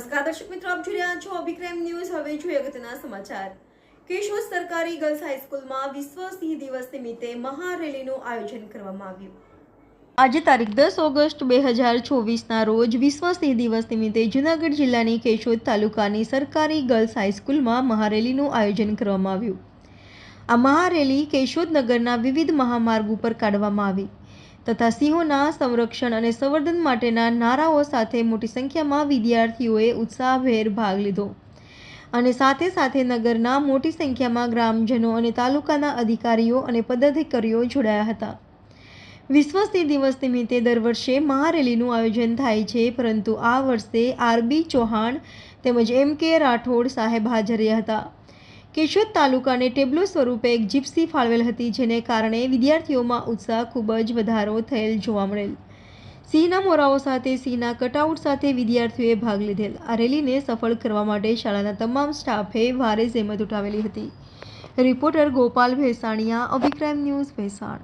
નમસ્કાર, દર્શક મિત્રો, આપ જોઈ રહ્યા છો અભિક્રમ ન્યૂઝ. હવે જોઈએ અગત્યના સમાચાર. કેશોદ સરકારી ગર્લ્સ હાઈસ્કૂલમાં વિશ્વ સિંહ દિવસ નિમિત્તે મહારેલીનું આયોજન કરવામાં આવ્યું. આજે તારીખ દસ ઓગસ્ટ બે હજાર ચોવીસના રોજ વિશ્વ સિંહ દિવસ નિમિત્તે જૂનાગઢ જિલ્લાની કેશોદ તાલુકાની સરકારી ગર્લ્સ હાઈસ્કૂલમાં મહારેલીનું આયોજન કરવામાં આવ્યું. આ મહારેલી કેશોદ નગરના વિવિધ મહામાર્ગ ઉપર કાઢવામાં આવી. તથા સિંહોના સંરક્ષણ અને સંવર્ધન માટેના નારાઓ સાથે મોટી સંખ્યામાં વિદ્યાર્થીઓએ ઉત્સાહભેર ભાગ લીધો. અને સાથે સાથે નગરના મોટી સંખ્યામાં ગ્રામજનો અને તાલુકાના અધિકારીઓ અને પદાધિકારીઓ જોડાયા હતા. વિશ્વ સ્ત્રી દિવસ નિમિત્તે દર વર્ષે મહારેલીનું આયોજન થાય છે, પરંતુ આ વર્ષે આરબી ચૌહાણ તેમજ એમ કે રાઠોડ સાહેબ હાજર હતા. કેશોદ તાલુકાને ટેબ્લો સ્વરૂપે એક જીપ્સી ફાળવેલ હતી, જેને કારણે વિદ્યાર્થીઓમાં ઉત્સાહ ખૂબ જ વધારો થયેલ જોવા મળેલ. સિંહના મોરાઓ સાથે, સિંહના કટઆઉટ સાથે વિદ્યાર્થીઓએ ભાગ લીધેલ. આ રેલીને સફળ કરવા માટે શાળાના તમામ સ્ટાફે ભારે જહેમત ઉઠાવેલી હતી. રિપોર્ટર ગોપાલ ભેસાણીયા અભિક્રાઇમ ન્યૂઝ ભેસાણ.